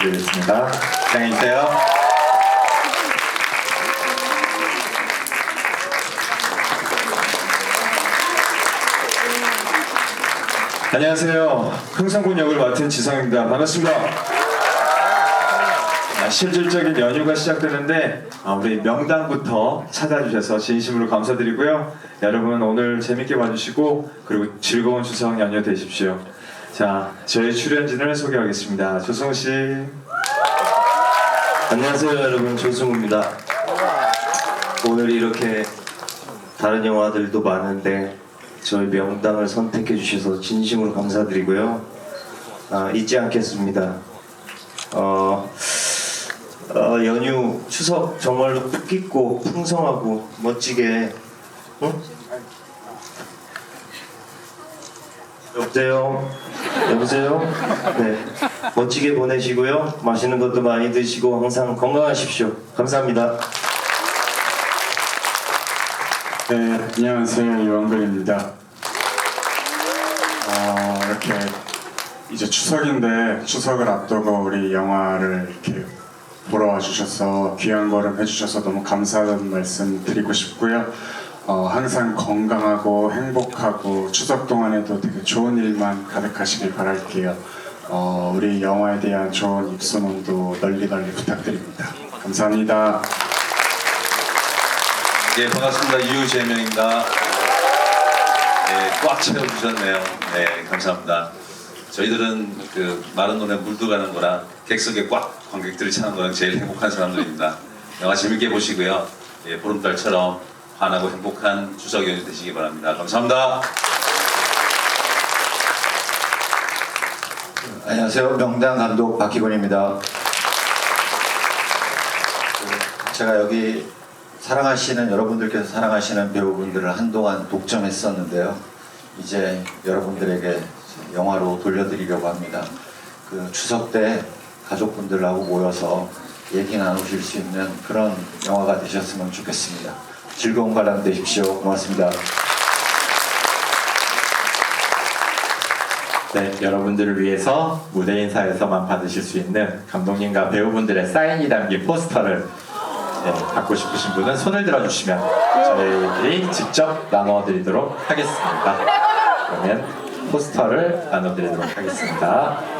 부탁드리겠습니다. 사랑해주세요. 안녕하세요. 흥성군 역을 맡은 지성입니다. 반갑습니다. 아, 실질적인 연휴가 시작되는데 아, 우리 명당부터 찾아주셔서 진심으로 감사드리고요. 여러분 오늘 재밌게 봐주시고 그리고 즐거운 추석 연휴 되십시오. 자, 저희 출연진을 소개하겠습니다. 조승우 씨. 안녕하세요 여러분 조승우입니다 오늘 이렇게 다른 영화들도 많은데 저희 명당을 선택해 주셔서 진심으로 감사드리고요 아, 잊지 않겠습니다 어, 어, 연휴 추석 정말로 뜻깊고 풍성하고 멋지게 응? 여보세요? 여보세요? 네. 멋지게 보내시고요. 맛있는 것도 많이 드시고 항상 건강하십시오. 감사합니다. 네, 안녕하세요. 이왕근입니다. 어, 이렇게 이제 추석인데 추석을 앞두고 우리 영화를 이렇게 보러 와주셔서 귀한 걸음 해주셔서 너무 감사하다는 말씀 드리고 싶고요. 어, 항상 건강하고 행복하고 추석 동안에도 되게 좋은 일만 가득하시길 바랄게요. 어, 우리 영화에 대한 좋은 입소문도 널리 널리 부탁드립니다. 감사합니다. 예, 반갑습니다. 유재명입니다. 예, 꽉 채워주셨네요. 네, 감사합니다. 저희들은 그 마른 눈에 물도 가는 거라 객석에 꽉 관객들이 차는 거랑 제일 행복한 사람들입니다. 영화 재밌게 보시고요. 예, 보름달처럼 환하고 행복한 추석 연휴 되시기 바랍니다. 감사합니다. 안녕하세요. 명당 감독 박희곤입니다. 그, 제가 여기 사랑하시는 여러분들께서 사랑하시는 배우분들을 한동안 독점했었는데요. 이제 여러분들에게 영화로 돌려드리려고 합니다. 그 추석 때 가족분들하고 모여서 얘기 나누실 수 있는 그런 영화가 되셨으면 좋겠습니다. 즐거운 관람 되십시오. 고맙습니다. 네, 여러분들을 위해서 무대 인사에서만 받으실 수 있는 감독님과 배우분들의 사인이 담긴 포스터를 네, 받고 싶으신 분은 손을 들어주시면 저희들이 직접 나눠드리도록 하겠습니다. 그러면 포스터를 나눠드리도록 하겠습니다.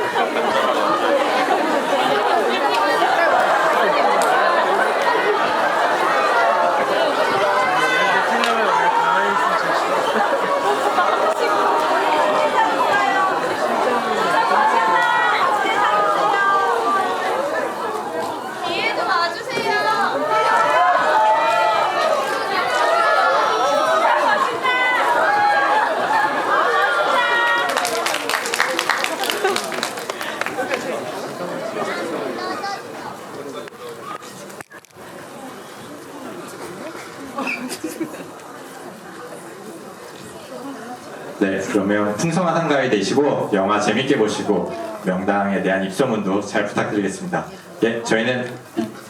네, 그러면 풍성한 한가위 되시고 영화 재밌게 보시고 명당에 대한 입소문도 잘 부탁드리겠습니다. 예, 저희는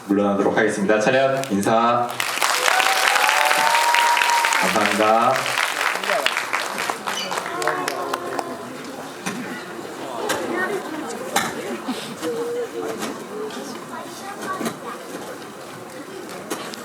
물러나도록 하겠습니다. 차렷 인사. 감사합니다.